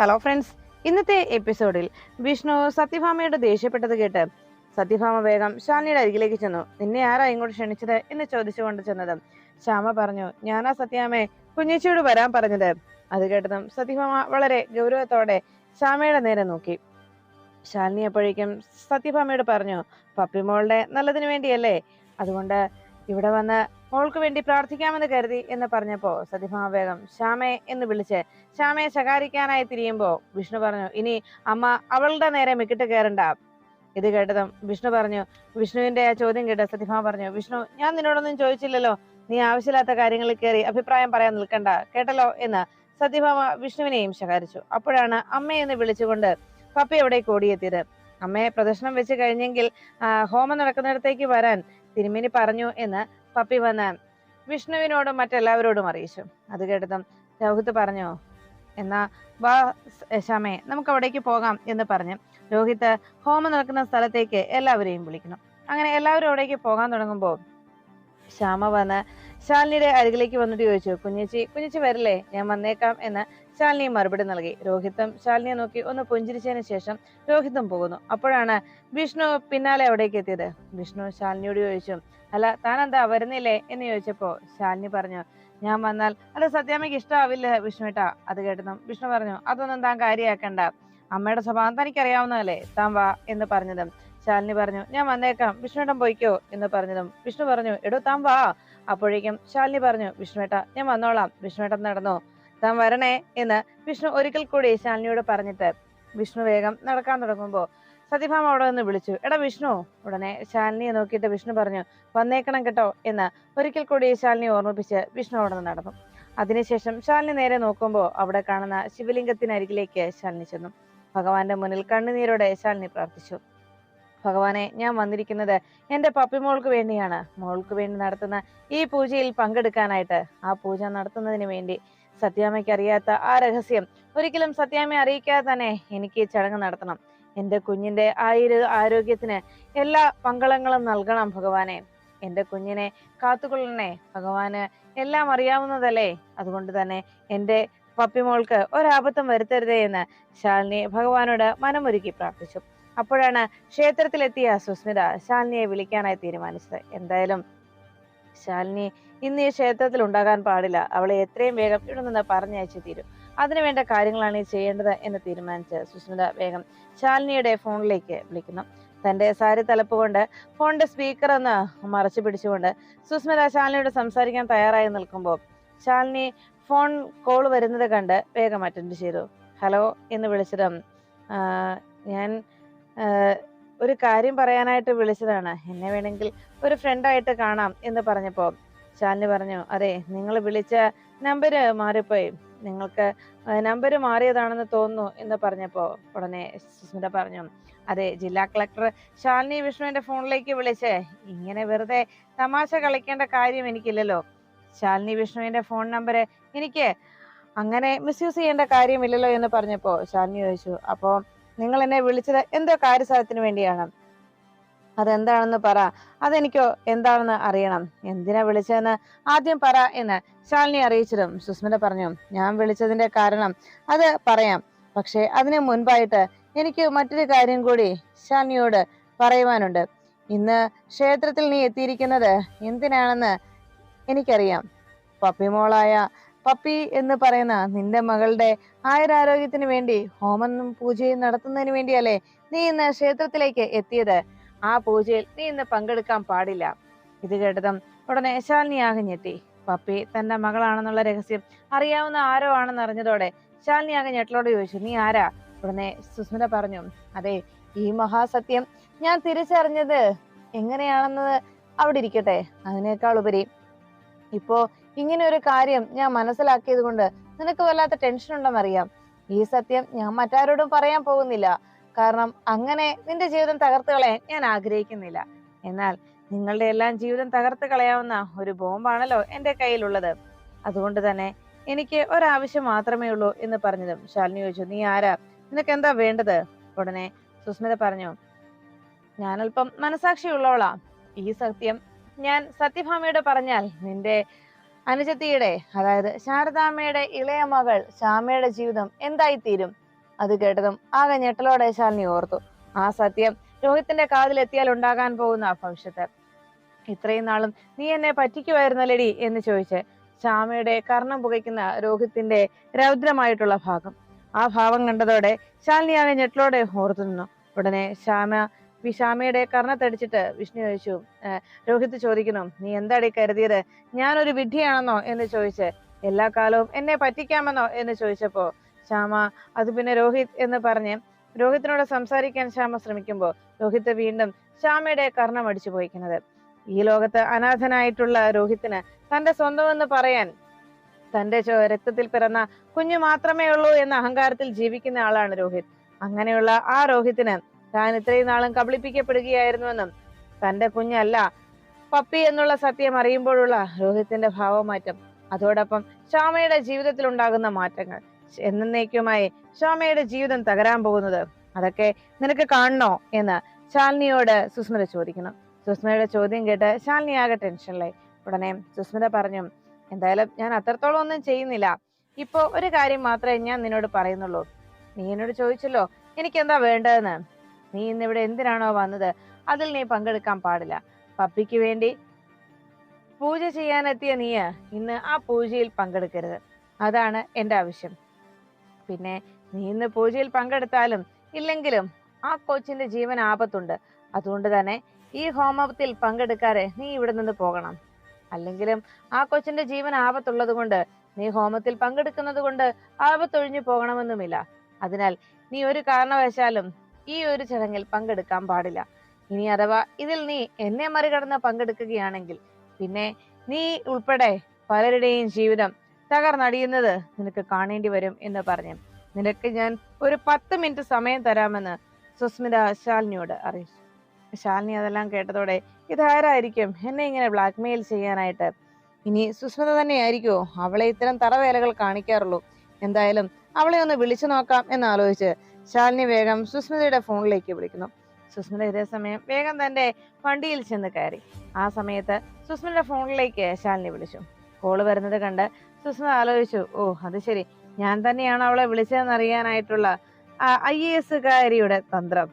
Hello friends ഇന്നത്തെ എപ്പിസോഡിൽ വിഷ്ണു സത്യഭാമയോട് ദേഷ്യപ്പെട്ടത് കേട്ട് സത്യഭാമ വേഗം ശാലിനിയുടെ അരികിലേക്ക് ചെന്നു. നിന്നെ ആരാ ഇങ്ങോട്ട് ക്ഷണിച്ചത്? എന്ന് ചോദിച്ചുകൊണ്ട് ചെന്നത്. ശ്യാമ പറഞ്ഞു ഞാനാ സത്യാമേ കുഞ്ഞേച്ചിയോട് വരാൻ പറഞ്ഞത്. അത് കേട്ടതും സത്യഭാമ വളരെ ഗൗരവത്തോടെ ശ്യാമയുടെ നേരെ നോക്കി. ശാലിനി അപ്പോഴേക്കും സത്യഭാമയോട് പറഞ്ഞു പപ്പിമോളുടെ നല്ലതിനു വേണ്ടിയല്ലേ? അതുകൊണ്ട് ഇവിടെ വന്ന് മോൾക്ക് വേണ്ടി പ്രാർത്ഥിക്കാമെന്ന് കരുതി എന്ന് പറഞ്ഞപ്പോ സതിഭാവേഗം വേഗം ശ്യാമയെ എന്ന് വിളിച്ച് ശ്യാമയെ ശകാരിക്കാനായി തിരിയുമ്പോ വിഷ്ണു പറഞ്ഞു ഇനി അമ്മ അവളുടെ നേരെ മിക്കിട്ട് കയറണ്ട. ഇത് കേട്ടതും വിഷ്ണു പറഞ്ഞു വിഷ്ണുവിന്റെ ആ ചോദ്യം കേട്ട സതിഭാമ പറഞ്ഞു വിഷ്ണു ഞാൻ നിന്നോടൊന്നും ചോദിച്ചില്ലല്ലോ. നീ ആവശ്യമില്ലാത്ത കാര്യങ്ങളിൽ കയറി അഭിപ്രായം പറയാൻ നിൽക്കണ്ട. കേട്ടല്ലോ? എന്ന് സത്യഭാമ വിഷ്ണുവിനെയും ശകാരിച്ചു. അപ്പോഴാണ് അമ്മയെന്ന് വിളിച്ചുകൊണ്ട് പപ്പി അവിടെ കൂടിയെത്തിയത്. അമ്മയെ പ്രദർശനം വെച്ച് കഴിഞ്ഞെങ്കിൽ ഹോമം നടക്കുന്നിടത്തേക്ക് വരാൻ തിരുമേനി പറഞ്ഞു എന്ന് പപ്പി വന്ന് വിഷ്ണുവിനോടും മറ്റെല്ലാവരോടും അറിയിച്ചു. അത് കേട്ടതും രോഹിത് പറഞ്ഞു എന്നാ വാ ശമേ നമുക്ക് അവിടേക്ക് പോകാം എന്ന് പറഞ്ഞ് രോഹിത് ഹോമം നടക്കുന്ന സ്ഥലത്തേക്ക് എല്ലാവരെയും വിളിക്കണം അങ്ങനെ എല്ലാവരും അവിടേക്ക് പോകാൻ തുടങ്ങുമ്പോൾ ശ്യാമ വന്ന് ശാലിനിയുടെ അരികിലേക്ക് വന്നിട്ട് ചോദിച്ചു കുഞ്ഞേച്ചി കുഞ്ഞേച്ചി വരില്ലേ? ഞാൻ വന്നേക്കാം എന്ന് ശാലിനി മറുപടി നൽകി. രോഹിത്തും ശാലിനിയെ നോക്കി ഒന്ന് പുഞ്ചിരിച്ചതിന് ശേഷം രോഹിത്തും പോകുന്നു. അപ്പോഴാണ് വിഷ്ണു പിന്നാലെ അവിടേക്ക് എത്തിയത്. വിഷ്ണു ശാലിനിയോട് ചോദിച്ചു അല്ല താൻ എന്താ വരുന്നില്ലേ? എന്ന് ചോദിച്ചപ്പോ ശാലിനി പറഞ്ഞു ഞാൻ വന്നാൽ അത് സത്യാമ്മയ്ക്ക് ഇഷ്ടാവില്ല വിഷ്ണുട്ടാ അത് കേട്ടതും വിഷ്ണു പറഞ്ഞു അതൊന്നും താൻ കാര്യമാക്കണ്ട. അമ്മയുടെ സ്വഭാവം തനിക്കറിയാവുന്നതല്ലേ? താൻ വാ എന്ന് പറഞ്ഞതും ശാലിനി പറഞ്ഞു ഞാൻ വന്നേക്കാം വിഷ്ണുവേട്ടൻ പോയിക്കോ എന്ന് പറഞ്ഞതും വിഷ്ണു പറഞ്ഞു എടോ താൻ വാ. അപ്പോഴേക്കും ശാലിനി പറഞ്ഞു വിഷ്ണുവേട്ട ഞാൻ വന്നോളാം വിഷ്ണുവേട്ടൻ നടന്നു താൻ വരണേ എന്ന് വിഷ്ണു ഒരിക്കൽ കൂടി ശാലിനിയോട് പറഞ്ഞിട്ട് വിഷ്ണു വേഗം നടക്കാൻ തുടങ്ങുമ്പോൾ സത്യഭാമ അവിടെ നിന്ന് വിളിച്ചു എടാ വിഷ്ണു ഉടനെ ശാലിനിയെ നോക്കിയിട്ട് വിഷ്ണു പറഞ്ഞു വന്നേക്കണം കേട്ടോ എന്ന് ഒരിക്കൽ കൂടി ശാലിനി ഓർമ്മിപ്പിച്ച് വിഷ്ണു അവിടെ നിന്ന് നടന്നു. അതിനുശേഷം ശാലിനി നേരെ നോക്കുമ്പോൾ അവിടെ കാണുന്ന ശിവലിംഗത്തിനരികിലേക്ക് ശാലിനി ചെന്നു. ഭഗവാന്റെ മുന്നിൽ കണ്ണുനീരോടെ ശാലിനി പ്രാർത്ഥിച്ചു. ഭഗവാനെ ഞാൻ വന്നിരിക്കുന്നത് എന്റെ പപ്പി മോൾക്ക് വേണ്ടിയാണ്. മോൾക്ക് വേണ്ടി നടത്തുന്ന ഈ പൂജയിൽ പങ്കെടുക്കാനായിട്ട്. ആ പൂജ നടത്തുന്നതിന് വേണ്ടി സത്യാമയ്ക്ക് അറിയാത്ത ആ രഹസ്യം ഒരിക്കലും സത്യാമ്മയെ അറിയിക്കാതെ തന്നെ എനിക്ക് ചടങ്ങ് നടത്തണം. എന്റെ കുഞ്ഞിന്റെ ആയിര ആരോഗ്യത്തിന് എല്ലാ മംഗളങ്ങളും നൽകണം ഭഗവാനെ. എന്റെ കുഞ്ഞിനെ കാത്തുകൊള്ളണേ. ഭഗവാന് എല്ലാം അറിയാവുന്നതല്ലേ? അതുകൊണ്ട് തന്നെ എന്റെ പപ്പിമോൾക്ക് ഒരാപത്തം വരുത്തരുതേ എന്ന് ശാലിനി ഭഗവാനോട് മനമൊരുക്കി പ്രാർത്ഥിച്ചു. അപ്പോഴാണ് ക്ഷേത്രത്തിലെത്തിയ സുസ്മിത ശാലിനിയെ വിളിക്കാനായി തീരുമാനിച്ചത്. എന്തായാലും ശാലിനി ഇന്ന് ഈ ക്ഷേത്രത്തിൽ ഉണ്ടാകാൻ പാടില്ല. അവളെ എത്രയും വേഗം ഇവിടെ നിന്ന് പറഞ്ഞയച്ചു തീരും. അതിനുവേണ്ട കാര്യങ്ങളാണ് ഈ ചെയ്യേണ്ടത് എന്ന് തീരുമാനിച്ച് സുസ്മിത വേഗം ശാലിനിയുടെ ഫോണിലേക്ക് വിളിക്കുന്നു. തന്റെ സാരി തലപ്പ് കൊണ്ട് ഫോണിന്റെ സ്പീക്കർ ഒന്ന് മറച്ചു പിടിച്ചുകൊണ്ട് സുസ്മിത ശാലിനിയോട് സംസാരിക്കാൻ തയ്യാറായി നിൽക്കുമ്പോൾ ശാലിനി ഫോൺ കോൾ വരുന്നത് കണ്ട് വേഗം അറ്റൻഡ് ചെയ്തു. ഹലോ എന്ന് വിളിച്ചതും ഞാൻ ഒരു കാര്യം പറയാനായിട്ട് വിളിച്ചതാണ്. എന്നെ വേണമെങ്കിൽ ഒരു ഫ്രണ്ടായിട്ട് കാണാം എന്ന് പറഞ്ഞപ്പോൾ ശാലിനി പറഞ്ഞു അതെ നിങ്ങൾ വിളിച്ച നമ്പർ മാറിപ്പോയി. നിങ്ങൾക്ക് നമ്പർ മാറിയതാണെന്ന് തോന്നുന്നു എന്ന് പറഞ്ഞപ്പോൾ ഉടനെ സുസ്മിത പറഞ്ഞു അതെ ജില്ലാ കളക്ടർ ശാലിനി വിഷ്ണുവിന്റെ ഫോണിലേക്ക് വിളിച്ച്. ഇങ്ങനെ വെറുതെ തമാശ കളിക്കേണ്ട കാര്യം എനിക്കില്ലല്ലോ. ശാലിനി വിഷ്ണുവിന്റെ ഫോൺ നമ്പർ എനിക്ക് അങ്ങനെ മിസ്യൂസ് ചെയ്യേണ്ട കാര്യമില്ലല്ലോ എന്ന് പറഞ്ഞപ്പോൾ ശാലിനി ചോദിച്ചു അപ്പോ നിങ്ങൾ എന്നെ വിളിച്ചത് എന്തോ കാര്യസാധ്യത്തിന് വേണ്ടിയാണ്. അതെന്താണെന്ന് പറ. അതെനിക്കോ എന്താണെന്ന് അറിയണം. എന്തിനാ വിളിച്ചതെന്ന് ആദ്യം പറ എന്ന് ശാലിനി അറിയിച്ചതും സുസ്മിത പറഞ്ഞു. ഞാൻ വിളിച്ചതിന്റെ കാരണം അത് പറയാം. പക്ഷെ അതിനു മുൻപായിട്ട് എനിക്ക് മറ്റൊരു കാര്യം കൂടി ശാലിനിയോട് പറയുവാനുണ്ട്. ഇന്ന് ക്ഷേത്രത്തിൽ നീ എത്തിയിരിക്കുന്നത് എന്തിനാണെന്ന് എനിക്കറിയാം. പപ്പിമോളായ പപ്പി എന്ന് പറയുന്ന നിന്റെ മകളുടെ ആയുരാരോഗ്യത്തിന് വേണ്ടി ഹോമം പൂജയും നടത്തുന്നതിന് വേണ്ടിയല്ലേ നീ ഇന്ന് ക്ഷേത്രത്തിലേക്ക് എത്തിയത്? ആ പൂജയിൽ നീ ഇന്ന് പങ്കെടുക്കാൻ പാടില്ല. ഇത് കേട്ടതും ഉടനെ ശാലിനി ആകെ ഞെട്ടി പപ്പി തന്റെ മകളാണെന്നുള്ള രഹസ്യം അറിയാവുന്ന ആരോ ആണെന്ന് അറിഞ്ഞതോടെ ശാലിനി ആകെ ഞെട്ടലോട് ചോദിച്ചു നീ ആരാ? ഉടനെ സുസ്മിത പറഞ്ഞു അതെ ഈ മഹാസത്യം ഞാൻ തിരിച്ചറിഞ്ഞത് എങ്ങനെയാണെന്നത് അവിടെ ഇരിക്കട്ടെ അതിനേക്കാൾ ഉപരി ഇപ്പോ ഇങ്ങനെ ഒരു കാര്യം ഞാൻ മനസ്സിലാക്കിയത് കൊണ്ട് നിനക്ക് വല്ലാത്ത ടെൻഷൻ ഉണ്ടെന്നറിയാം ഈ സത്യം ഞാൻ മറ്റാരോടും പറയാൻ പോകുന്നില്ല. കാരണം അങ്ങനെ നിന്റെ ജീവിതം തകർത്ത് കളയാൻ ഞാൻ ആഗ്രഹിക്കുന്നില്ല. എന്നാൽ നിങ്ങളുടെ എല്ലാം ജീവിതം തകർത്ത് കളയാവുന്ന ഒരു ബോംബാണല്ലോ എന്റെ കയ്യിലുള്ളത്. അതുകൊണ്ട് തന്നെ എനിക്ക് ഒരാവശ്യം മാത്രമേ ഉള്ളൂ എന്ന് പറഞ്ഞതും ശാലിനി ചോദിച്ചു നീ ആരാ? നിനക്ക് എന്താ വേണ്ടത്? ഉടനെ സുസ്മിത പറഞ്ഞു ഞാൻ അല്പം മനസാക്ഷിയുള്ളവളാ. ഈ സത്യം ഞാൻ സത്യഭാമയോട് പറഞ്ഞാൽ നിന്റെ അനുജത്തിയുടെ അതായത് ശാരദാമ്മയുടെ ഇളയ മകൾ ശ്യാമയുടെ ജീവിതം എന്തായിത്തീരും? അത് കേട്ടതും ആകെ ഞെട്ടലോടെ ശാലിനി ഓർത്തു. ആ സത്യം രോഹിത്തിന്റെ കാതിൽ എത്തിയാൽ ഉണ്ടാകാൻ പോകുന്ന ഭവിഷ്യത്ത്. ഇത്രയും നാളും നീ എന്നെ പറ്റിക്കുമായിരുന്നല്ലേടി എന്ന് ചോദിച്ച് ശ്യാമയുടെ കർണം പുകയ്ക്കുന്ന രോഹിത്തിന്റെ രൗദ്രമായിട്ടുള്ള ഭാഗം. ആ ഭാവം കണ്ടതോടെ ശാലിനി ആകെ ഞെട്ടലോടെ ഓർത്തു നിന്നു. ഉടനെ ശ്യാമ വി- ശ്യാമയുടെ കർണത്തടിച്ചിട്ട് വിഷ്ണു ചോദിച്ചു രോഹിത് ചോദിക്കണം നീ എന്താടി കരുതിയത്? ഞാനൊരു വിഡ്ഢിയാണെന്നോ? എന്ന് ചോദിച്ച് എല്ലാ കാലവും എന്നെ പറ്റിക്കാമെന്നോ? എന്ന് ചോദിച്ചപ്പോ ശ്യാമ അത് പിന്നെ രോഹിത് എന്ന് പറഞ്ഞ് രോഹിത്തിനോട് സംസാരിക്കാൻ ശ്യാമ ശ്രമിക്കുമ്പോൾ രോഹിത് വീണ്ടും ശ്യാമയുടെ കർണം അടിച്ചു പോയിക്കുന്നത്. ഈ ലോകത്ത് അനാഥനായിട്ടുള്ള രോഹിത്തിന് തന്റെ സ്വന്തമെന്ന് പറയാൻ തന്റെ രക്തത്തിൽ പിറന്ന കുഞ്ഞു മാത്രമേ ഉള്ളൂ എന്ന അഹങ്കാരത്തിൽ ജീവിക്കുന്ന ആളാണ് രോഹിത്. അങ്ങനെയുള്ള ആ രോഹിത്തിന് താൻ ഇത്രയും നാളും കബളിപ്പിക്കപ്പെടുകയായിരുന്നുവെന്നും തന്റെ കുഞ്ഞല്ല പപ്പി എന്നുള്ള സത്യം അറിയുമ്പോഴുള്ള രോഹിത്തിന്റെ ഭാവമാറ്റം അതോടൊപ്പം ശ്യാമയുടെ ജീവിതത്തിൽ ഉണ്ടാകുന്ന മാറ്റങ്ങൾ. എന്നേക്കുമായി ശ്യാമയുടെ ജീവിതം തകരാൻ പോകുന്നത് അതൊക്കെ നിനക്ക് കാണണോ എന്ന് ശാലിനിയോട് സുസ്മിത ചോദിക്കണം. സുസ്മിതയുടെ ചോദ്യം കേട്ട് ശാലിനി ആകെ ടെൻഷനിലായി. ഉടനെ സുസ്മിത പറഞ്ഞു എന്തായാലും ഞാൻ അത്രത്തോളം ഒന്നും ചെയ്യുന്നില്ല. ഇപ്പോ ഒരു കാര്യം മാത്രമേ ഞാൻ നിന്നോട് പറയുന്നുള്ളൂ. നീ എന്നോട് ചോദിച്ചല്ലോ എനിക്ക് എന്താ വേണ്ടതെന്ന്? നീ ഇന്നിവിടെ എന്തിനാണോ വന്നത്? അതിൽ നീ പങ്കെടുക്കാൻ പാടില്ല. പപ്പിക്ക് വേണ്ടി പൂജ ചെയ്യാനെത്തിയ നീ ഇന്ന് ആ പൂജയിൽ പങ്കെടുക്കരുത്. അതാണ് എന്റെ ആവശ്യം. പിന്നെ നീ ഇന്ന് പൂജയിൽ പങ്കെടുത്താലും ഇല്ലെങ്കിലും ആ കൊച്ചിന്റെ ജീവൻ ആപത്തുണ്ട്. അതുകൊണ്ട് തന്നെ ഈ ഹോമത്തിൽ പങ്കെടുക്കാതെ നീ ഇവിടെ നിന്ന് പോകണം. അല്ലെങ്കിലും ആ കൊച്ചിന്റെ ജീവൻ ആപത്തുള്ളത് കൊണ്ട് നീ ഹോമത്തിൽ പങ്കെടുക്കുന്നത് കൊണ്ട് ആപത്തൊഴിഞ്ഞു പോകണമെന്നുമില്ല. അതിനാൽ നീ ഒരു കാരണവശാലും ഈ ഒരു ചടങ്ങിൽ പങ്കെടുക്കാൻ പാടില്ല. ഇനി അഥവാ ഇതിൽ നീ എന്നെ മറികടന്ന് പങ്കെടുക്കുകയാണെങ്കിൽ പിന്നെ നീ ഉൾപ്പെടെ പലരുടെയും ജീവിതം തകർന്നടിയുന്നത് നിനക്ക് കാണേണ്ടി വരും എന്ന് പറഞ്ഞു. നിനക്ക് ഞാൻ ഒരു പത്ത് മിനിറ്റ് സമയം തരാമെന്ന് സുസ്മിത ശാലിനിയോട് അറിയിച്ചു. ശാലിനി അതെല്ലാം കേട്ടതോടെ ഇതാരായിരിക്കും എന്നെ ഇങ്ങനെ ബ്ലാക്ക്മെയിൽ ചെയ്യാനായിട്ട്? ഇനി സുസ്മിത തന്നെയായിരിക്കുമോ അവളെ ഇത്തരം തറവേലകൾ കാണിക്കാറുള്ളൂ. എന്തായാലും അവളെ ഒന്ന് വിളിച്ചു നോക്കാം എന്ന് ആലോചിച്ച് ശാലിനി വേഗം സുസ്മിതയുടെ ഫോണിലേക്ക് വിളിക്കുന്നു. സുസ്മിത ഇതേ സമയം വേഗം തന്റെ വണ്ടിയിൽ ചെന്ന് കയറി. ആ സമയത്ത് സുസ്മിതയുടെ ഫോണിലേക്ക് ശാലിനി വിളിച്ചു. കോൾ വരുന്നത് കണ്ട് സുസ്മിത ആലോചിച്ചു ഓ അത് ശരി. ഞാൻ തന്നെയാണ് അവളെ വിളിച്ചതെന്ന് അറിയാനായിട്ടുള്ള ഐ എ എസുകാരിയുടെ തന്ത്രം.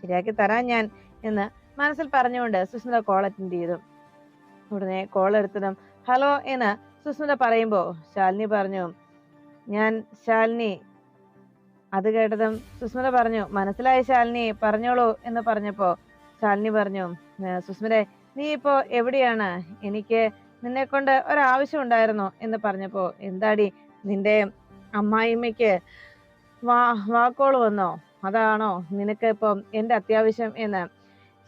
ശരിയാക്കി തരാൻ ഞാൻ എന്ന് മനസ്സിൽ പറഞ്ഞുകൊണ്ട് സുസ്മിത കോൾ അറ്റൻഡ് ചെയ്തു. ഉടനെ കോൾ എടുത്തതും ഹലോ എന്ന് സുസ്മിത പറയുമ്പോ ശാലിനി പറഞ്ഞു ഞാൻ ശാലിനി അത് കേട്ടതും സുസ്മിത പറഞ്ഞു മനസ്സിലായി ശാലിനി പറഞ്ഞോളൂ എന്ന് പറഞ്ഞപ്പോ ശാലിനി പറഞ്ഞു സുസ്മിത നീ ഇപ്പോ എവിടെയാണ്? എനിക്ക് നിന്നെ കൊണ്ട് ഒരാവശ്യം ഉണ്ടായിരുന്നു എന്ന് പറഞ്ഞപ്പോ എന്താടി നിന്റെ അമ്മായിമ്മയ്ക്ക് വാ വാക്കോൾ വന്നോ? അതാണോ നിനക്ക് ഇപ്പം എന്റെ അത്യാവശ്യം എന്ന്?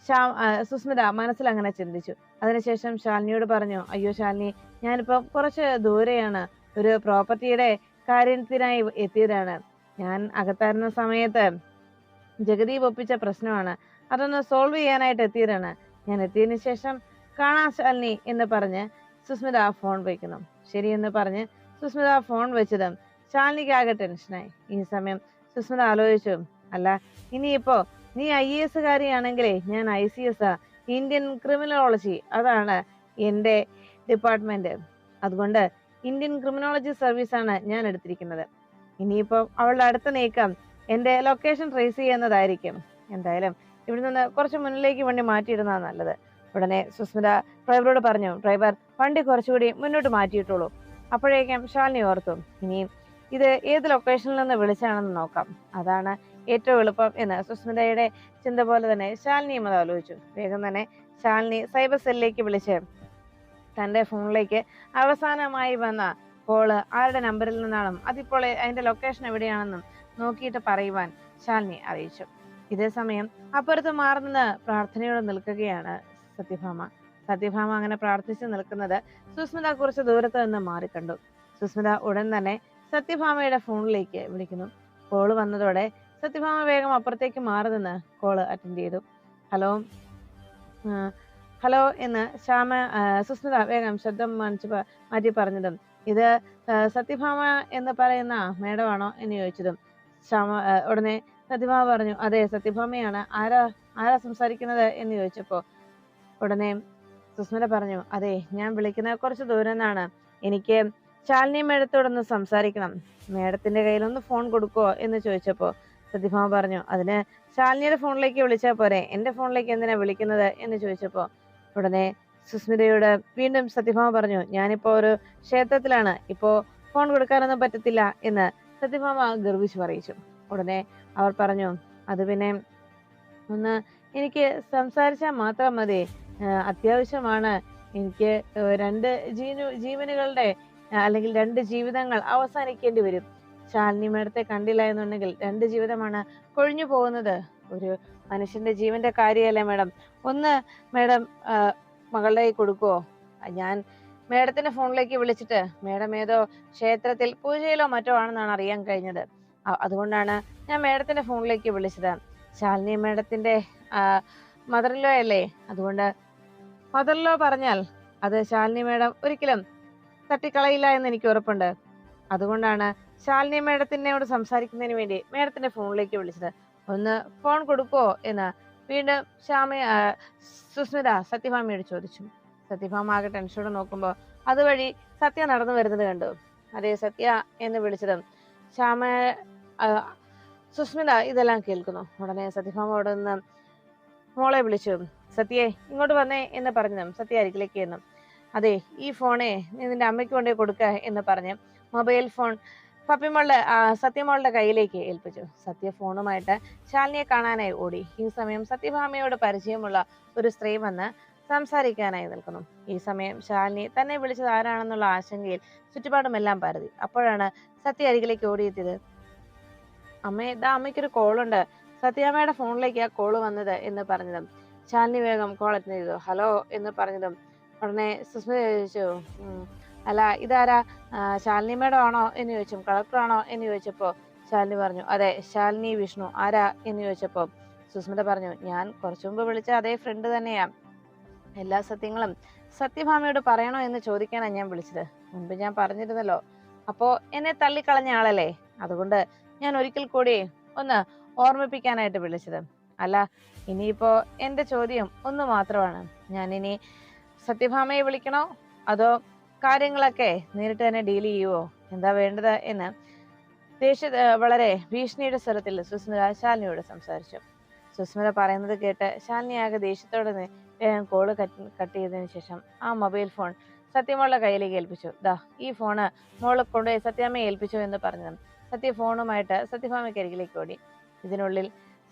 ശാ സുസ്മിത മനസ്സിൽ അങ്ങനെ ചിന്തിച്ചു. അതിനുശേഷം ശാലിനിയോട് പറഞ്ഞു അയ്യോ ശാലിനി ഞാനിപ്പം കുറച്ച് ദൂരെയാണ്. ഒരു പ്രോപ്പർട്ടിയുടെ കാര്യത്തിനായി എത്തിയതാണ്. ഞാൻ അകത്തായിരുന്ന സമയത്ത് ജഗദീപ് ഒപ്പിച്ച പ്രശ്നമാണ്. അതൊന്ന് സോൾവ് ചെയ്യാനായിട്ട് എത്തിയതാണ്. ഞാൻ എത്തിയതിനു ശേഷം കാണാ ശാലിനി എന്ന് പറഞ്ഞ് സുസ്മിത ഫോൺ വയ്ക്കുന്നു ശരി എന്ന് പറഞ്ഞ് സുസ്മിത ഫോൺ വെച്ചതും. ശാലിനിക്ക് ആകെ ടെൻഷനായി ഈ സമയം സുസ്മിത ആലോചിച്ചു. അല്ല ഇനിയിപ്പോ നീ ഐ എ എസ് കാരിയാണെങ്കിലേ ഞാൻ ഐ സി എസ് ആ ഇന്ത്യൻ ക്രിമിനോളജി അതാണ് എന്റെ ഡിപ്പാർട്ട്മെന്റ് അതുകൊണ്ട് ഇന്ത്യൻ ക്രിമിനോളജി സർവീസാണ് ഞാൻ എടുത്തിരിക്കുന്നത്. ഇനിയിപ്പം അവളുടെ അടുത്ത് നീക്കം എന്റെ ലൊക്കേഷൻ ട്രേസ് ചെയ്യുന്നതായിരിക്കും. എന്തായാലും ഇവിടെ നിന്ന് കുറച്ച് മുന്നിലേക്ക് വണ്ടി മാറ്റിയിരുന്നതാണ് നല്ലത്. ഉടനെ സുസ്മിത ഡ്രൈവറോട് പറഞ്ഞു ഡ്രൈവർ വണ്ടി കുറച്ചുകൂടി മുന്നോട്ട് മാറ്റിയിട്ടുള്ളൂ. അപ്പോഴേക്കും ശാലിനി ഓർത്തു ഇനിയും ഇത് ഏത് ലൊക്കേഷനിൽ നിന്ന് വിളിച്ചാണെന്ന് നോക്കാം. അതാണ് ഏറ്റവും എളുപ്പം എന്ന് സുസ്മിതയുടെ ചിന്ത പോലെ തന്നെ ശാലിനിയും അത് ആലോചിച്ചു. വേഗം തന്നെ ശാലിനി സൈബർ സെല്ലിലേക്ക് വിളിച്ച് തന്റെ ഫോണിലേക്ക് അവസാനമായി വന്ന കോൾ ആരുടെ നമ്പറിൽ നിന്നാണെന്നും അതിപ്പോൾ അതിന്റെ ലൊക്കേഷൻ എവിടെയാണെന്നും നോക്കിയിട്ട് പറയുവാൻ ശാലിനി അറിയിച്ചു. ഇതേ സമയം അപ്പുറത്ത് മാറുന്നത് പ്രാർത്ഥനയോട് നിൽക്കുകയാണ് സത്യഭാമ. സത്യഭാമ അങ്ങനെ പ്രാർത്ഥിച്ചു നിൽക്കുന്നത് സുസ്മിത കുറച്ച് ദൂരത്ത് നിന്ന് മാറിക്കണ്ടു. സുസ്മിത ഉടൻ തന്നെ സത്യഭാമയുടെ ഫോണിലേക്ക് വിളിക്കുന്നു. കോൾ വന്നതോടെ സത്യഭാമ വേഗം അപ്പുറത്തേക്ക് മാറി നിന്ന് കോൾ അറ്റൻഡ് ചെയ്തു. ഹലോ ഹലോ എന്ന് ശ്യാമ സുസ്മിത വേഗം ശബ്ദം മാറ്റി പറഞ്ഞതും ഇത് സത്യഭാമ എന്ന് പറയുന്ന മേഡമാണോ എന്ന് ചോദിച്ചതും ശ്യാമ ഉടനെ സത്യഭാമ പറഞ്ഞു അതെ സത്യഭാമയാണ്. ആരാ ആരാ സംസാരിക്കുന്നത്? എന്ന് ചോദിച്ചപ്പോ ഉടനെ സുസ്മിത പറഞ്ഞു അതെ ഞാൻ വിളിക്കുന്നത് കുറച്ച് ദൂരം നിന്നാണ്. എനിക്ക് ശാലിനി മേഡത്തോടൊന്ന് സംസാരിക്കണം. മേഡത്തിന്റെ കയ്യിലൊന്ന് ഫോൺ കൊടുക്കുവോ? എന്ന് ചോദിച്ചപ്പോ സത്യഭാമ പറഞ്ഞു അതിന് ശാലിനിയുടെ ഫോണിലേക്ക് വിളിച്ചാൽ പോരെ. എന്റെ ഫോണിലേക്ക് എന്തിനാ വിളിക്കുന്നത്? എന്ന് ചോദിച്ചപ്പോ ഉടനെ സുസ്മിതയോട് വീണ്ടും സത്യഭാമ പറഞ്ഞു ഞാനിപ്പോ ഒരു ക്ഷേത്രത്തിലാണ്. ഇപ്പോ ഫോൺ കൊടുക്കാനൊന്നും പറ്റത്തില്ല എന്ന് സത്യഭാമ ഗർവിച്ചു പറയിച്ചു. ഉടനെ അവർ പറഞ്ഞു അത് പിന്നെ ഒന്ന് എനിക്ക് സംസാരിച്ചാൽ മാത്രം മതി. അത്യാവശ്യമാണ്. എനിക്ക് രണ്ട് ജീനു ജീവനുകളുടെ അല്ലെങ്കിൽ രണ്ട് ജീവിതങ്ങൾ അവസാനിക്കേണ്ടി വരും. ശാലിനി മേഡത്തെ കണ്ടില്ല എന്നുണ്ടെങ്കിൽ രണ്ട് ജീവിതമാണ് കൊഴിഞ്ഞു പോകുന്നത്. ഒരു മനുഷ്യന്റെ ജീവന്റെ കാര്യമല്ലേ മേഡം? ഒന്ന് മേഡം മകളുടെ കൈ കൊടുക്കുവോ? ഞാൻ മേഡത്തിന്റെ ഫോണിലേക്ക് വിളിച്ചിട്ട് മേഡം ഏതോ ക്ഷേത്രത്തിൽ പൂജയിലോ മറ്റോ ആണെന്നാണ് അറിയാൻ കഴിഞ്ഞത്. അതുകൊണ്ടാണ് ഞാൻ മേഡത്തിന്റെ ഫോണിലേക്ക് വിളിച്ചത്. ശാലിനി മേഡത്തിന്റെ മദറിലോ അല്ലേ? അതുകൊണ്ട് മദറിലോ പറഞ്ഞാൽ അത് ശാലിനി മേഡം ഒരിക്കലും തട്ടിക്കളയില്ല എന്ന് എനിക്ക് ഉറപ്പുണ്ട്. അതുകൊണ്ടാണ് ശാലിനി മേഡത്തിനോട് സംസാരിക്കുന്നതിന് വേണ്ടി മേഡത്തിന്റെ ഫോണിലേക്ക് വിളിച്ചത്. ഒന്ന് ഫോൺ കൊടുക്കുവോ എന്ന് വീണ്ടും ശ്യാമ ആ, സുസ്മിത സത്യഭാമയോട് ചോദിച്ചു. സത്യഭാമ ആകെ ടെൻഷനോട് നോക്കുമ്പോൾ അതുവഴി സത്യ നടന്നു വരുന്നത് കണ്ടു. അതെ സത്യ എന്ന് വിളിച്ചതും ശ്യാമ സുസ്മിത ഇതെല്ലാം കേൾക്കുന്നു. ഉടനെ സത്യഭാമ അവിടെ നിന്ന് മോളെ വിളിച്ചു. സത്യേ ഇങ്ങോട്ട് വന്നേ എന്ന് പറഞ്ഞു സത്യ അരികിലേക്ക് എന്നും അതെ ഈ ഫോണെ നിന്റെ അമ്മയ്ക്ക് കൊണ്ടേ കൊടുക്ക എന്ന് പറഞ്ഞ് മൊബൈൽ ഫോൺ പപ്പിമോളുടെ സത്യമോളുടെ കയ്യിലേക്ക് ഏൽപ്പിച്ചു. സത്യ ഫോണുമായിട്ട് ശാലിനിയെ കാണാനായി ഓടി. ഈ സമയം സത്യഭാമയോട് പരിചയമുള്ള ഒരു സ്ത്രീ വന്ന് സംസാരിക്കാനായി നിൽക്കുന്നു. ഈ സമയം ശാലിനി തന്നെ വിളിച്ചത് ആരാണെന്നുള്ള ആശങ്കയിൽ ചുറ്റുപാടുമെല്ലാം പരതി. അപ്പോഴാണ് സത്യ അരികിലേക്ക് ഓടിയെത്തിയത്. അമ്മേ ഇതാ അമ്മയ്ക്കൊരു കോളുണ്ട്. സത്യാമ്മയുടെ ഫോണിലേക്ക് ആ കോൾ വന്നത് എന്ന് പറഞ്ഞതും ശാലിനി വേഗം കോൾ അറ്റൻഡ് ഹലോ എന്ന് പറഞ്ഞതും ഉടനെ സുസ്മിത ചോദിച്ചു. "ഉം, അല്ല ഇതാരാ? ശാലിനി മേഡം ആണോ എന്ന് ചോദിച്ചു കളക്ടറാണോ എന്ന് ചോദിച്ചപ്പോൾ ശാലിനി പറഞ്ഞു അതെ ശാലിനി വിഷ്ണു ആരാ? എന്ന് ചോദിച്ചപ്പോൾ സുസ്മിത പറഞ്ഞു ഞാൻ കുറച്ചു മുമ്പ് വിളിച്ച അതേ ഫ്രണ്ട് തന്നെയാ. എല്ലാ സത്യങ്ങളും സത്യഭാമയോട് പറയണോ എന്ന് ചോദിക്കാനാണ് ഞാൻ വിളിച്ചത്. മുൻപ് ഞാൻ പറഞ്ഞിരുന്നല്ലോ. അപ്പോ എന്നെ തള്ളിക്കളഞ്ഞ ആളല്ലേ? അതുകൊണ്ട് ഞാൻ ഒരിക്കൽ കൂടി ഒന്ന് ഓർമ്മിപ്പിക്കാനായിട്ട് വിളിച്ചത്. അല്ല ഇനിയിപ്പോ എന്റെ ചോദ്യം ഒന്ന് മാത്രമാണ്. ഞാൻ ഇനി സത്യഭാമയെ വിളിക്കണോ? അതോ കാര്യങ്ങളൊക്കെ നേരിട്ട് തന്നെ ഡീൽ ചെയ്യുവോ? എന്താ വേണ്ടത് എന്ന് ദേഷ്യ വളരെ ഭീഷണിയുടെ സ്വരത്തിൽ സുസ്മിത ശാലിനിയോട് സംസാരിച്ചു. സുസ്മിത പറയുന്നത് കേട്ട് ശാലിനി ആകെ ദേഷ്യത്തോടെ വേഗം കോൾ കട്ട് ചെയ്തതിനു ശേഷം ആ മൊബൈൽ ഫോൺ സത്യമോളുടെ കയ്യിലേക്ക് ഏൽപ്പിച്ചു. ദാ ഈ ഫോണ് മോളെ കൊണ്ടുപോയി സത്യാമ്മയെ ഏൽപ്പിച്ചു എന്ന് പറഞ്ഞു സത്യ ഫോണുമായിട്ട് സത്യഭാമയ്ക്ക് അരികിലേക്ക് ഓടി. ഇതിനുള്ളിൽ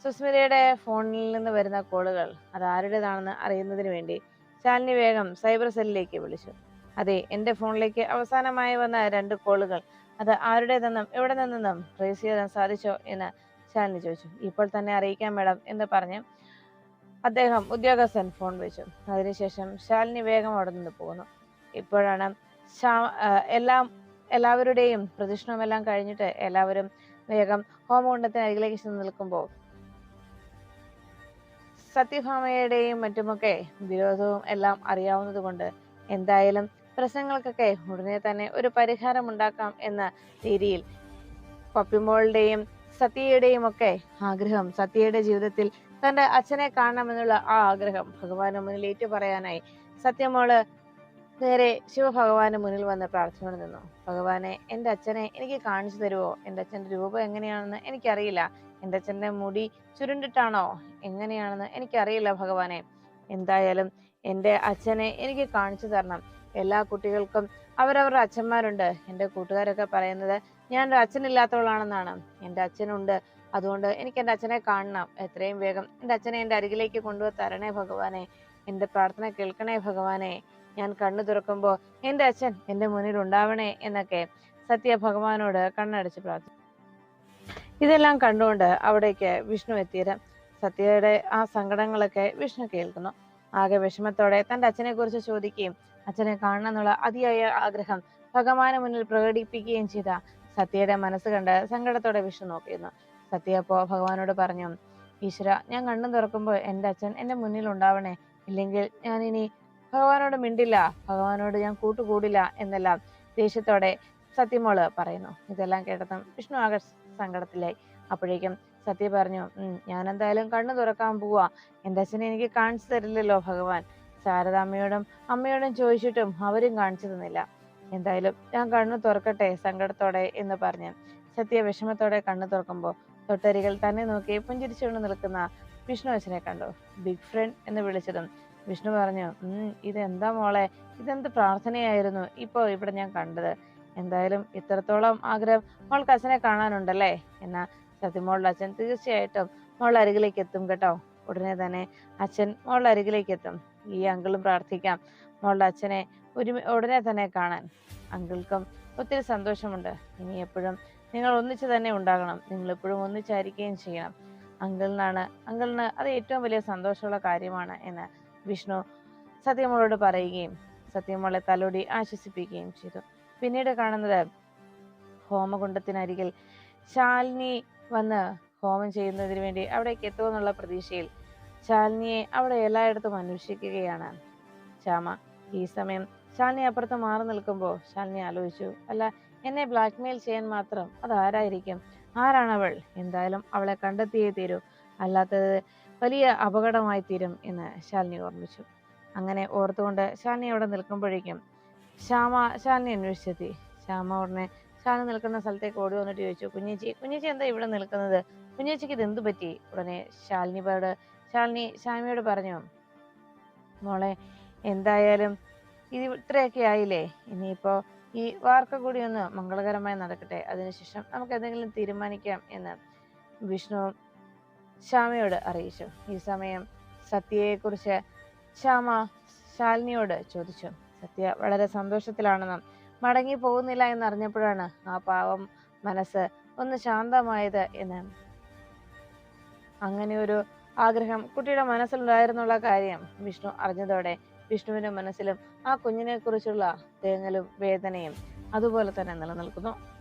സുസ്മിതയുടെ ഫോണിൽ നിന്ന് വരുന്ന കോളുകൾ അത് ആരുടേതാണെന്ന് അറിയുന്നതിന് വേണ്ടി ശാലിനി വേഗം സൈബർ സെല്ലിലേക്ക് വിളിച്ചു. അതെ എന്റെ ഫോണിലേക്ക് അവസാനമായി വന്ന രണ്ട് കോളുകൾ. അത് ആരുടേതെന്നും എവിടെ നിന്നെന്നും ട്രേസ് ചെയ്യാൻ സാധിച്ചോ എന്ന് ശാലിനി ചോദിച്ചു. ഇപ്പോൾ തന്നെ അറിയിക്കാം മേഡം എന്ന് പറഞ്ഞ് അദ്ദേഹം ഉദ്യോഗസ്ഥൻ ഫോൺ വിളിച്ചു. അതിനുശേഷം ശാലിനി വേഗം അവിടെ നിന്ന് പോകുന്നു. ഇപ്പോഴാണ് എല്ലാം എല്ലാവരുടെയും പ്രദക്ഷിണമെല്ലാം കഴിഞ്ഞിട്ട് എല്ലാവരും വേഗം ഹോമകുണ്ടത്തിന് അരികിലേക്ക് ചെന്ന് നിൽക്കുമ്പോൾ സത്യഭാമയുടെയും മറ്റുമൊക്കെ വിരോധവും എല്ലാം അറിയാവുന്നത് കൊണ്ട് എന്തായാലും പ്രശ്നങ്ങൾക്കൊക്കെ ഉടനെ തന്നെ ഒരു പരിഹാരം ഉണ്ടാക്കാം എന്ന രീതിയിൽ പപ്പിമോളുടെയും സത്യയുടെയും ഒക്കെ ആഗ്രഹം സത്യയുടെ ജീവിതത്തിൽ തന്റെ അച്ഛനെ കാണണമെന്നുള്ള ആ ആഗ്രഹം ഭഗവാന് മുന്നിൽ ഏറ്റു പറയാനായി സത്യമോൾ നേരെ ശിവഭഗവാന് മുന്നിൽ വന്ന് പ്രാർത്ഥന നിന്നു. ഭഗവാനെ എന്റെ അച്ഛനെ എനിക്ക് കാണിച്ചു തരുമോ എന്റെ അച്ഛന്റെ രൂപം എങ്ങനെയാണെന്ന് എനിക്കറിയില്ല. എന്റെ അച്ഛന്റെ മുടി ചുരുണ്ടിട്ടാണോ? എങ്ങനെയാണെന്ന് എനിക്കറിയില്ല ഭഗവാനെ. എന്തായാലും എന്റെ അച്ഛനെ എനിക്ക് കാണിച്ചു തരണം. എല്ലാ കുട്ടികൾക്കും അവരവരുടെ അച്ഛന്മാരുണ്ട്. എന്റെ കൂട്ടുകാരൊക്കെ പറയുന്നത് ഞാൻ ഒരു അച്ഛനില്ലാത്തവളാണെന്നാണ്. എന്റെ അച്ഛനുണ്ട്. അതുകൊണ്ട് എനിക്ക് എന്റെ അച്ഛനെ കാണണം. എത്രയും വേഗം എന്റെ അച്ഛനെ എന്റെ അരികിലേക്ക് കൊണ്ടുപോയി തരണേ ഭഗവാനെ. എന്റെ പ്രാർത്ഥന കേൾക്കണേ ഭഗവാനെ. ഞാൻ കണ്ണു തുറക്കുമ്പോൾ എന്റെ അച്ഛൻ എന്റെ മുന്നിൽ ഉണ്ടാവണേ എന്നൊക്കെ സത്യ ഭഗവാനോട് കണ്ണടച്ച് പ്രാർത്ഥിച്ചു. ഇതെല്ലാം കണ്ടുകൊണ്ട് അവിടേക്ക് വിഷ്ണു എത്തിയത്. സത്യയുടെ ആ സങ്കടങ്ങളൊക്കെ വിഷ്ണു കേൾക്കുന്നു. ആകെ വിഷമത്തോടെ തന്റെ അച്ഛനെ കുറിച്ച് ചോദിക്കുകയും അച്ഛനെ കാണണം എന്നുള്ള അതിയായ ആഗ്രഹം ഭഗവാന് മുന്നിൽ പ്രകടിപ്പിക്കുകയും ചെയ്ത. സത്യയുടെ മനസ്സ് കണ്ട് സങ്കടത്തോടെ വിഷ്ണു നോക്കിയിരുന്നു. സത്യ അപ്പോ ഭഗവാനോട് പറഞ്ഞു ഈശ്വര ഞാൻ കണ്ണു തുറക്കുമ്പോൾ എന്റെ അച്ഛൻ എന്റെ മുന്നിൽ ഉണ്ടാവണേ. ഇല്ലെങ്കിൽ ഞാൻ ഇനി ഭഗവാനോട് മിണ്ടില്ല. ഭഗവാനോട് ഞാൻ കൂട്ടുകൂടില്ല എന്നെല്ലാം ദേഷ്യത്തോടെ സത്യമോൾ പറയുന്നു. ഇതെല്ലാം കേട്ടതും വിഷ്ണു ആകെ സങ്കടത്തിലായി. അപ്പോഴേക്കും സത്യ പറഞ്ഞു ഞാൻ എന്തായാലും കണ്ണു തുറക്കാൻ പോവാ. എന്റെ അച്ഛനെ എനിക്ക് കാണിച്ചു തരില്ലല്ലോ ഭഗവാൻ. ശാരദാമ്മയോടും അമ്മയോടും ചോദിച്ചിട്ടും അവരും കാണിച്ചു തന്നില്ല. എന്തായാലും ഞാൻ കണ്ണു തുറക്കട്ടെ സങ്കടത്തോടെ എന്ന് പറഞ്ഞ് സത്യ വിഷമത്തോടെ കണ്ണു തുറക്കുമ്പോൾ തൊട്ടരികൾ തന്നെ നോക്കി പുഞ്ചിരിച്ചുകൊണ്ട് നിൽക്കുന്ന വിഷ്ണു അച്ഛനെ കണ്ടു. ബിഗ് ഫ്രണ്ട് എന്ന് വിളിച്ചതും വിഷ്ണു പറഞ്ഞു ഇതെന്താ മോളെ? ഇതെന്ത് പ്രാർത്ഥനയായിരുന്നു ഇപ്പോൾ ഇവിടെ ഞാൻ കണ്ടത്? എന്തായാലും ഇത്രത്തോളം ആഗ്രഹം മോൾക്ക് അച്ഛനെ കാണാനുണ്ടല്ലേ? എന്നാ സത്യമോളുടെ അച്ഛൻ തീർച്ചയായിട്ടും മോളുടെ അരികിലേക്ക് എത്തും കേട്ടോ. ഉടനെ തന്നെ അച്ഛൻ മോളുടെ അരികിലേക്ക് എത്തും. ഈ അങ്കിളും പ്രാർത്ഥിക്കാം. മോളുടെ അച്ഛനെ ഒരു ഉടനെ തന്നെ കാണാൻ. അങ്കിൾക്കും ഒത്തിരി സന്തോഷമുണ്ട്. ഇനി എപ്പോഴും നിങ്ങൾ ഒന്നിച്ച് തന്നെ ഉണ്ടാകണം. നിങ്ങൾ എപ്പോഴും ഒന്നിച്ചായിരിക്കുകയും ചെയ്യണം. അങ്കിളിനാണ് അങ്കിളിന് അത് ഏറ്റവും വലിയ സന്തോഷമുള്ള കാര്യമാണ് എന്ന് വിഷ്ണു സത്യമോളോട് പറയുകയും സത്യമോളെ തലോടി ആശ്വസിപ്പിക്കുകയും ചെയ്തു. പിന്നീട് കാണുന്നത് ഹോമകുണ്ടത്തിനരികിൽ ശാലിനി വന്ന് ഹോമം ചെയ്യുന്നതിന് വേണ്ടി അവിടേക്ക് എത്തുമെന്നുള്ള പ്രതീക്ഷയിൽ ശാലിനിയെ അവിടെ എല്ലായിടത്തും അന്വേഷിക്കുകയാണ്. ശ്യാമ ഈ സമയം ശാലിനി അപ്പുറത്ത് മാറി നിൽക്കുമ്പോൾ ശാലിനി ആലോചിച്ചു അല്ല എന്നെ ബ്ലാക്ക്മെയിൽ ചെയ്യാൻ മാത്രം അതാരായിരിക്കും? അവൾ എന്തായാലും അവളെ കണ്ടെത്തിയേ തീരൂ. അല്ലാത്തത് വലിയ അപകടമായി തീരും എന്ന് ശാലിനി ഓർമ്മിച്ചു. അങ്ങനെ ഓർത്തുകൊണ്ട് ശാലിനി അവിടെ നിൽക്കുമ്പോഴേക്കും ശ്യാമ ശാലിനി അന്വേഷിച്ചെത്തി. ശ്യാമ ഉടനെ ശാലിനി നിൽക്കുന്ന സ്ഥലത്തേക്ക് ഓടി വന്നിട്ട് ചോദിച്ചു കുഞ്ഞേച്ചി കുഞ്ഞേച്ചി എന്താ ഇവിടെ നിൽക്കുന്നത്? കുഞ്ഞേച്ചിക്ക് ഇത് എന്തു പറ്റി? ഉടനെ ശാലിനിയോട് ശാലിനി ശാമിയോട് പറഞ്ഞു മോളെ എന്തായാലും ഇത് ഇത്രയൊക്കെ ആയില്ലേ? ഇനിയിപ്പോ ഈ വാർക്ക കൂടി ഒന്ന് മംഗളകരമായി നടക്കട്ടെ. അതിനുശേഷം നമുക്ക് എന്തെങ്കിലും തീരുമാനിക്കാം എന്ന് വിഷ്ണു ശ്യാമയോട് അറിയിച്ചു. ഈ സമയം സത്യയെക്കുറിച്ച് ശ്യാമ ശാലിനിയോട് ചോദിച്ചു. സത്യ വളരെ സന്തോഷത്തിലാണെന്നും മടങ്ങി പോകുന്നില്ല എന്നറിഞ്ഞപ്പോഴാണ് ആ പാവം മനസ്സ് ഒന്ന് ശാന്തമായത് എന്ന്. അങ്ങനെ ഒരു ആഗ്രഹം. കുട്ടിയുടെ മനസ്സിലുണ്ടായിരുന്നുള്ള കാര്യം വിഷ്ണു അറിഞ്ഞതോടെ വിഷ്ണുവിന്റെ മനസ്സിലും ആ കുഞ്ഞിനെ കുറിച്ചുള്ള തേങ്ങലും വേദനയും അതുപോലെ തന്നെ നിലനിൽക്കുന്നു.